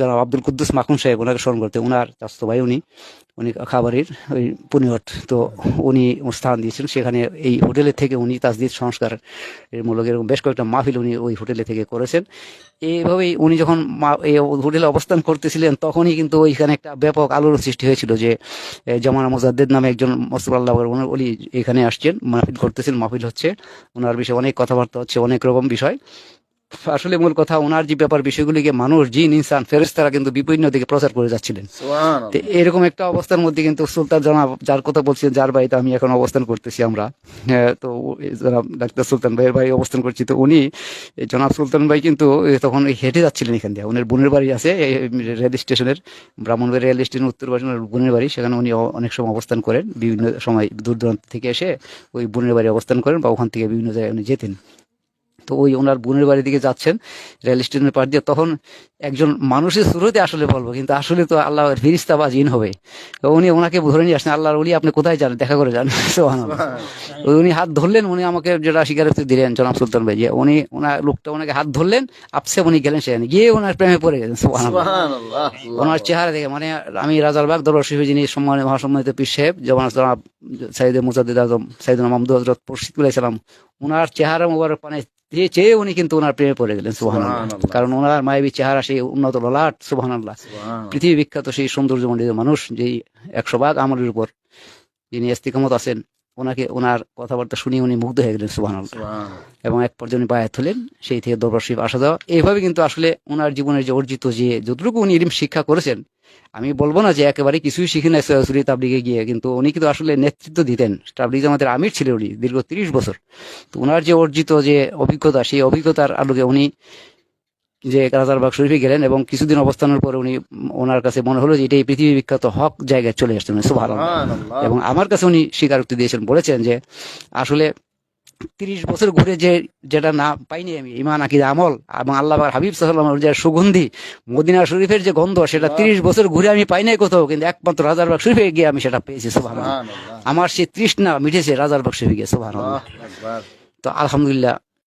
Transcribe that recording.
জনাব আব্দুল কুদ্দুস মাখুন সাহেব ওনাকে স্মরণ করতে ওনার চাস্তো ভাই উনি উনি খাবারের ওই পুনিয়ট তো উনি স্থান দিয়েছেন সেখানে এই হোটেলে থেকে উনি তাজদিদ সংস্কার মূলক এরকম বেশ কয়েকটা মাহফিল উনি ওই হোটেলে থেকে করেছেন। এইভাবেই উনি যখন এই হোটেলে অবস্থান করতেছিলেন, তখনই কিন্তু ওইখানে একটা ব্যাপক আলোড়ন সৃষ্টি হয়েছিল যে জামানা মোজাদ্দেদ নামে একজন মোস্তফা আল্লাহ ওনার উনি এখানে আসছেন, মাহফিল করতেছেন, মাহফিল হচ্ছে। ওনার বিষয়ে অনেক কথাবার্তা হচ্ছে, অনেক রকম বিষয়। আসলে মূল কথা ওনার যে ব্যাপার বিষয়গুলিকে মানুষ জিন ইনসান ফেরেস্তারা কিন্তু বিভিন্ন দিকে প্রচার করে যাচ্ছিলেন। তো এরকম একটা অবস্থার মধ্যে কিন্তু সুলতান জনাব যার কথা বলছি যার বাড়িতে আমি এখন অবস্থান করতেছি আমরা হ্যাঁ, তো জনাব ডাক্তার সুলতান ভাইয়ের বাড়ি অবস্থান করছি। তো উনি জনাব সুলতান ভাই কিন্তু তখন হেঁটে যাচ্ছিলেন এখান দিয়ে। উনার বোনের বাড়ি আছে রেল স্টেশনের ব্রাহ্মণবাড়ি রেল স্টেশন উত্তর ওনার বোনের বাড়ি। সেখানে উনি অনেক সময় অবস্থান করেন। বিভিন্ন সময় দূর দূরান্ত থেকে এসে ওই বোনের বাড়ি অবস্থান করেন বা ওখান থেকে বিভিন্ন জায়গায় উনি যেতেন। তো ওই ওনার বোনের বাড়ির দিকে যাচ্ছেন রেল স্টেশনের পাশ দিয়ে তখন একজন মানুষের শুরুতে আসলে বলব কিন্তু আসলে তো আল্লাহ ফিরিস্তা বা জিন হবে। উনি ওনাকে ধরে নিয়ে আসছেন আল্লাহর উলি আপনি কোথায় যান দেখা করে যান। উনি হাত ধরলেন উনি আমাকে যেটা স্বীকারোক্তি দিলেন জনাব সুলতান ভাই যে উনি ওনার লোকটা ওনাকে হাত ধরলেন আপসে উনি গেলেন সেখানে গিয়ে ওনার প্রেমে পড়ে সুবহানাল্লাহ। ওনার চেহারা দেখে মানে আমি রাজারবাগ দরবার শরীফে যিনি সম্মানিত মহাসম্মানিত পীর সাহেব যেমন জনাব সাইদে মুজাদ্দিদ আজম সাইদুল মাহমুদ হজরত পরশিদুল ইসলাম ওনার চেহারা মোবারক পানে চেয়ে চেয়ে উনি কিন্তু ওনার প্রেমে পড়ে গেলেন সুবহানাল্লাহ। কারণ ওনার মায়াবী চেহারা সেই উন্নত ললাট সুবহানাল্লাহ। পৃথিবী বিখ্যাত সেই সৌন্দর্যমণ্ডিত মানুষ যেই একশো ভাগ আমলের উপর যিনি ইস্তিকামত আছেন ওনাকে ওনার কথাবার্তা শুনে উনি মুগ্ধ হয়ে গেলেন সুবহানাল্লাহ। এবং এক পর্যন্ত বায়াত হলেন সেই থেকে দরবার শরীফ আসা যাওয়া। এইভাবে কিন্তু আসলে ওনার জীবনের যে অর্জিত যে যতটুকু উনি ইলিম শিক্ষা করেছেন আমি বলব না যে একেবারে কিছুই শিখে নাই সরাসরি তাবলিগে গিয়ে কিন্তু উনি কিন্তু আসলে নেতৃত্ব দিতেন। তাবলিগ আমাদের আমির ছিলেন উনি দীর্ঘ তিরিশ বছর। তো ওনার যে অর্জিত যে অভিজ্ঞতা সেই অভিজ্ঞতার আলোকে উনি যে রাজারবাগ শরীফে গেলেন এবং কিছুদিন অবস্থানের পরে উনি ওনার কাছে মনে হলো যে এটাই পৃথিবী বিখ্যাত হক জায়গায় চলে আসছেন সুবহানাল্লাহ। এবং আমার কাছে উনি স্বীকারোক্তি দিয়েছেন বলেছেন যে আসলে তিরিশ বছর ঘুরে যে যেটা না পাইনি আমি ইমান আকিদ আমল এবং আল্লাহ হাবিব সাল্লামের যে সুগন্ধি মদিনা শরীফের যে গন্ধ সেটা তিরিশ বছর ঘুরে আমি পাই নাই কোথাও কিন্তু একমাত্র রাজারবাগ শরীফে গিয়ে আমি সেটা পেয়েছি সোভান আমার সেই তৃষ্ণা মিটেছে রাজারবাগ শরীফে গিয়ে সোভান তো আলহামদুলিল্লাহ